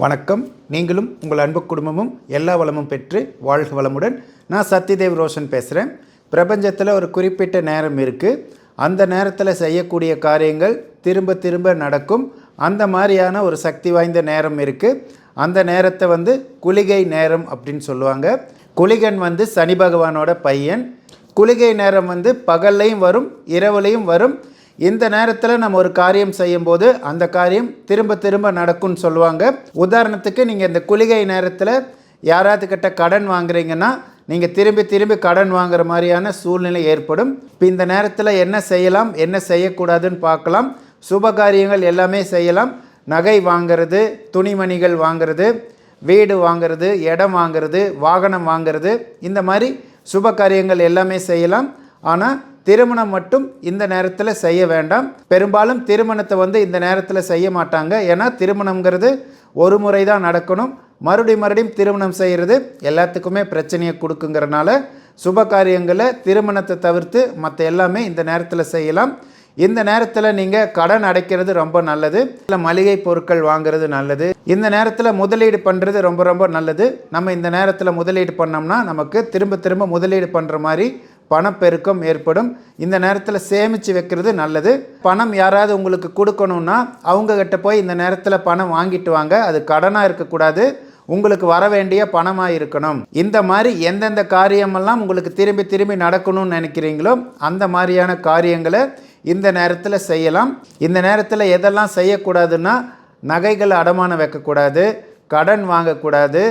வணக்கம். நீங்களும் உங்கள் அன்பு குடும்பமும் எல்லா வளமும் பெற்று வாழ்க வளமுடன். நான் சத்யதேவ் ரோஷன் பேசுகிறேன் பிரபஞ்சத்தில் ஒரு குறிப்பிட்ட நேரம் இருக்குது அந்த நேரத்தில் செய்யக்கூடிய காரியங்கள் திரும்ப திரும்ப நடக்கும். அந்த மாதிரியான ஒரு சக்தி வாய்ந்த நேரம் இருக்குது அந்த நேரத்தை வந்து குளிகை நேரம் அப்படின்னு சொல்லுவாங்க. குளிகன் வந்து சனி பகவானோட பையன். குளிகை நேரம் வந்து பகல்லையும் வரும் இரவுலையும் வரும். இந்த நேரத்தில் நம்ம ஒரு காரியம் செய்யும்போது அந்த காரியம் திரும்ப திரும்ப நடக்கும்னு சொல்லுவாங்க. உதாரணத்துக்கு நீங்கள் இந்த குளிகை நேரத்தில் யாராவது கிட்ட கடன் வாங்குறீங்கன்னா நீங்கள் திரும்பி திரும்பி கடன் வாங்குற மாதிரியான சூழ்நிலை ஏற்படும். இப்போ இந்த நேரத்தில் என்ன செய்யலாம் என்ன செய்யக்கூடாதுன்னு பார்க்கலாம். சுப காரியங்கள் எல்லாமே செய்யலாம். நகை வாங்கிறது துணிமணிகள் வாங்கிறது வீடு வாங்கிறது இடம் வாங்கிறது வாகனம் வாங்கிறது இந்த மாதிரி சுப காரியங்கள் எல்லாமே செய்யலாம். ஆனால் திருமணம் மட்டும் இந்த நேரத்தில் செய்ய வேண்டாம். பெரும்பாலும் திருமணத்தை வந்து இந்த நேரத்தில் செய்ய மாட்டாங்க. ஏன்னா திருமணங்கிறது ஒரு முறை தான் நடக்கணும். மறுபடியும் மறுபடியும் திருமணம் செய்கிறது எல்லாத்துக்குமே பிரச்சனையை கொடுக்குங்கிறனால சுப காரியங்களை திருமணத்தை தவிர்த்து மற்ற எல்லாமே இந்த நேரத்தில் செய்யலாம். இந்த நேரத்தில் நீங்கள் கடன் அடைக்கிறது ரொம்ப நல்லது. இல்லை மளிகை பொருட்கள் வாங்குறது நல்லது. இந்த நேரத்தில் முதலீடு பண்ணுறது ரொம்ப ரொம்ப நல்லது. நம்ம இந்த நேரத்தில் முதலீடு பண்ணோம்னா நமக்கு திரும்ப திரும்ப முதலீடு பண்ணுற மாதிரி பணப்பெருக்கம் ஏற்படும். இந்த நேரத்தில் சேமித்து வைக்கிறது நல்லது. பணம் யாராவது உங்களுக்கு கொடுக்கணுன்னா அவங்கக்கிட்ட போய் இந்த நேரத்தில் பணம் வாங்கிட்டு வாங்க. அது கடனாக இருக்கக்கூடாது. உங்களுக்கு வர வேண்டிய பணமாக இருக்கணும். இந்த மாதிரி எந்தெந்த காரியமெல்லாம் உங்களுக்கு திரும்பி திரும்பி நடக்கணும்னு நினைக்கிறீங்களோ அந்த மாதிரியான காரியங்களை இந்த நேரத்தில் செய்யலாம். இந்த நேரத்தில் எதெல்லாம் செய்யக்கூடாதுன்னா நகைகளை அடமானம் வைக்கக்கூடாது. கடன் வாங்கக்கூடாது.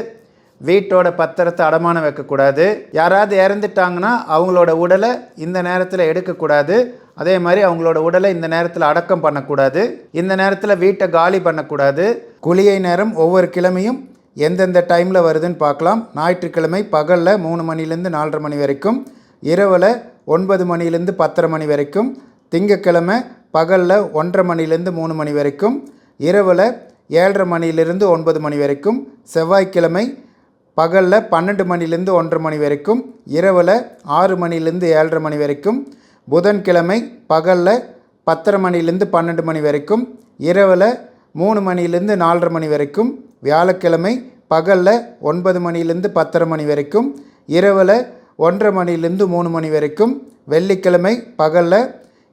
வீட்டோட பத்திரத்தை அடமானம் வைக்கக்கூடாது. யாராவது இறந்துட்டாங்கன்னா அவங்களோட உடலை இந்த நேரத்தில் எடுக்கக்கூடாது. அதே மாதிரி அவங்களோட உடலை இந்த நேரத்தில் அடக்கம் பண்ணக்கூடாது. இந்த நேரத்தில் வீட்டை காலி பண்ணக்கூடாது. குளியை நேரம் ஒவ்வொரு கிழமையும் எந்தெந்த டைமில் வருதுன்னு பார்க்கலாம். ஞாயிற்றுக்கிழமை பகலில் மூணு மணிலேருந்து நாலரை மணி வரைக்கும். இரவில் ஒன்பது மணிலேருந்து பத்தரை மணி வரைக்கும். திங்கக்கிழமை பகலில் ஒன்றரை மணிலேருந்து மூணு மணி வரைக்கும். இரவில் ஏழரை மணிலிருந்து ஒன்பது மணி வரைக்கும். செவ்வாய்க்கிழமை பகலில் பன்னெண்டு மணிலேருந்து ஒன்றரை மணி வரைக்கும் இரவில் ஆறு மணிலேருந்து ஏழரை மணி வரைக்கும் புதன்கிழமை பகலில் பத்தரை மணிலேருந்து பன்னெண்டு மணி வரைக்கும் இரவில் மூணு மணிலேருந்து நாலரை மணி வரைக்கும் வியாழக்கிழமை பகலில் ஒன்பது மணிலேருந்து பத்தரை மணி வரைக்கும் இரவில் ஒன்றரை மணிலேருந்து மூணு மணி வரைக்கும் வெள்ளிக்கிழமை பகலில்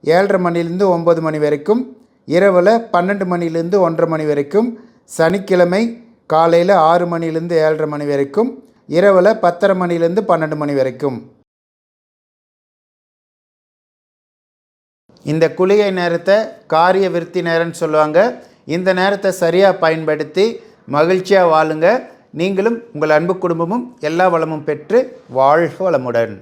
ஏழரை மணிலேருந்து ஒம்பது மணி வரைக்கும் இரவில் பன்னெண்டு மணிலேருந்து ஒன்றரை மணி வரைக்கும் சனிக்கிழமை காலையில் ஆறு மணிலேருந்து ஏழரை மணி வரைக்கும் இரவில் பத்தரை மணிலேருந்து பன்னெண்டு மணி வரைக்கும். இந்த குளிகை நேரத்தை காரிய விருத்தி நேரம்னு சொல்லுவாங்க. இந்த நேரத்தை சரியாக பயன்படுத்தி மகிழ்ச்சியாக வாழுங்க. நீங்களும் உங்கள் அன்பு குடும்பமும் எல்லா வளமும் பெற்று வாழ்க வளமுடன்.